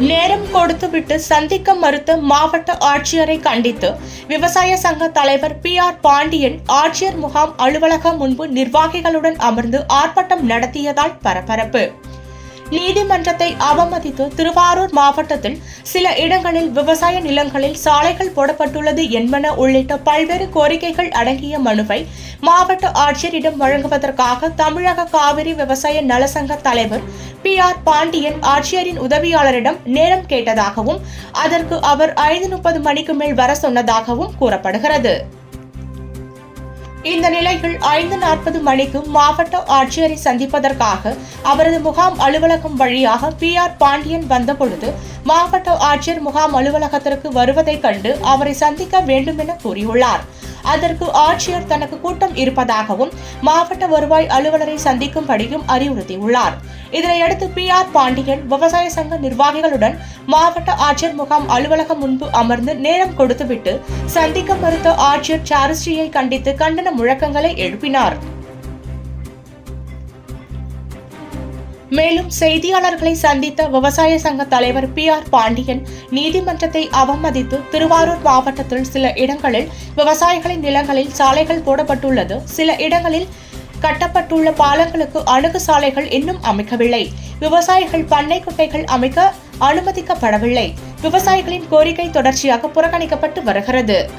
நேரம் கொடுத்துவிட்டு சந்திக்க மறுத்த மாவட்ட ஆட்சியரை கண்டித்து விவசாய சங்க தலைவர் பி ஆர் பாண்டியன் ஆட்சியர் முகாம் அலுவலகம் முன்பு நிர்வாகிகளுடன் அமர்ந்து ஆர்ப்பாட்டம் நடத்தியதால் பரபரப்பு. நீதிமன்றத்தை அவமதித்து திருவாரூர் மாவட்டத்தில் சில இடங்களில் விவசாய நிலங்களில் சாலைகள் போடப்பட்டுள்ளது என்பன உள்ளிட்ட பல்வேறு கோரிக்கைகள் அடங்கிய மனுவை மாவட்ட ஆட்சியரிடம் வழங்குவதற்காக தமிழக காவிரி விவசாய நலசங்க தலைவர் பி ஆர் பாண்டியன் ஆட்சியரின் உதவியாளரிடம் நேரம் கேட்டதாகவும் அதற்கு அவர் ஐந்து முப்பது மணிக்கு மேல் வர சொன்னதாகவும் கூறப்படுகிறது. இந்த நிலையில் ஐந்து நாற்பது மணிக்கு மாவட்ட ஆட்சியரை சந்திப்பதற்காக அவரது முகாம் அலுவலகம் வழியாக பி ஆர் பாண்டியன் வந்தபொழுது மாவட்ட ஆட்சியர் முகாம் அலுவலகத்திற்கு வருவதைக் கண்டு அவரை சந்திக்க வேண்டும் என கூறியுள்ளார். அதற்கு ஆட்சியர் தனக்கு கூட்டம் இருப்பதாகவும் மாவட்ட வருவாய் அலுவலரை சந்திக்கும்படியும் அறிவுறுத்தியுள்ளார். இதனையடுத்து பி ஆர் பாண்டியன் விவசாய சங்க நிர்வாகிகளுடன் மாவட்ட ஆட்சியர் முகாம் அலுவலகம் முன்பு அமர்ந்து நேரம் கொடுத்துவிட்டு சந்திக்க மறுத்த ஆட்சியர் சாருஸ்ரீயை கண்டித்து கண்டன முழக்கங்களை எழுப்பினார். மேலும் செய்தியாளர்களை சந்தித்த விவசாய சங்க தலைவர் பி ஆர் பாண்டியன் நீதிமன்றத்தை அவமதித்து திருவாரூர் மாவட்டத்தில் சில இடங்களில் விவசாயிகளின் நிலங்களில் சாலைகள் போடப்பட்டுள்ளது. சில இடங்களில் கட்டப்பட்டுள்ள பாலங்களுக்கு அணுகு சாலைகள் இன்னும் அமைக்கவில்லை. விவசாயிகள் பண்ணை குட்டைகள் அமைக்க அனுமதிக்கப்படவில்லை. விவசாயிகளின் கோரிக்கை தொடர்ச்சியாக புறக்கணிக்கப்பட்டு வருகிறது.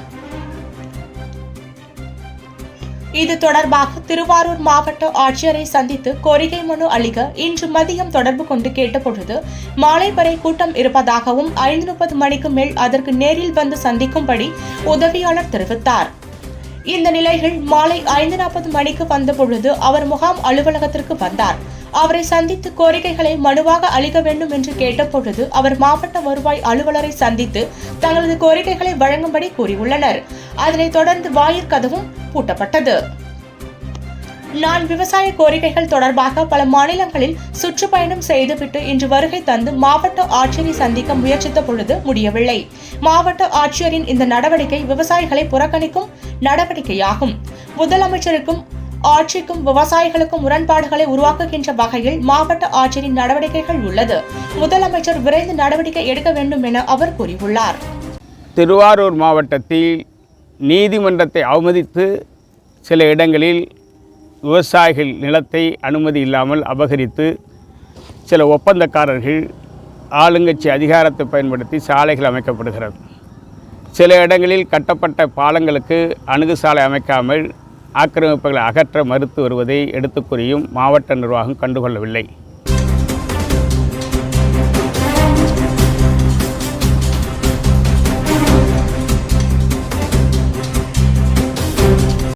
இது தொடர்பாக திருவாரூர் மாவட்ட ஆட்சியரை சந்தித்து கோரிக்கை மனு அளிக்க இன்று மதியம் தொடர்பு கொண்டு கேட்டபொழுது மாலை வரை கூட்டம் இருப்பதாகவும் ஐந்து முப்பது மணிக்கு மேல் அதற்கு நேரில் வந்து சந்திக்கும்படி உதவியாளர் தெரிவித்தார். இந்த நிலையில் மாலை ஐந்து நாற்பது மணிக்கு வந்தபொழுது அவர் முகாம் அலுவலகத்திற்கு வந்தார். அவரை சந்தித்து கோரிக்கைகளை மனுவாக அளிக்க வேண்டும் என்று கேட்டபொழுது அவர் மாவட்ட வருவாய் அலுவலரை சந்தித்து தங்களது கோரிக்கைகளை வழங்கும்படி கூறியுள்ளனர். அதனைத் தொடர்ந்து வாயிற்கதவும் பூட்டப்பட்டது. நான் விவசாய கோரிக்கைகள் தொடர்பாக பல மாநிலங்களில் சுற்றுப்பயணம் செய்துவிட்டு இன்று வருகை தந்து மாவட்ட ஆட்சியரை சந்திக்க முயற்சித்த பொழுது முடியவில்லை. மாவட்ட ஆட்சியரின் இந்த நடவடிக்கை விவசாயிகளை புறக்கணிக்கும் நடவடிக்கையாகும். முதலமைச்சருக்கும் ஆட்சிக்கும் விவசாயிகளுக்கும் முரண்பாடுகளை உருவாக்குகின்ற வகையில் மாவட்ட ஆட்சியரின் நடவடிக்கைகள் உள்ளது. முதலமைச்சர் விரைந்து நடவடிக்கை எடுக்க வேண்டும் என அவர் கூறியுள்ளார். திருவாரூர் மாவட்டத்தில் நீதிமன்றத்தை அவமதித்து சில இடங்களில் விவசாயிகள் நிலத்தை அனுமதி இல்லாமல் அபகரித்து சில ஒப்பந்தக்காரர்கள் ஆளுங்கட்சி அதிகாரத்தை பயன்படுத்தி சாலைகள் அமைக்கப்படுகிறது. சில இடங்களில் கட்டப்பட்ட பாலங்களுக்கு அணுகு சாலை அமைக்காமல் ஆக்கிரமிப்புகளை அகற்ற மறுத்து வருவதை எடுத்துக்கூறியும் மாவட்ட நிர்வாகம் கண்டுகொள்ளவில்லை.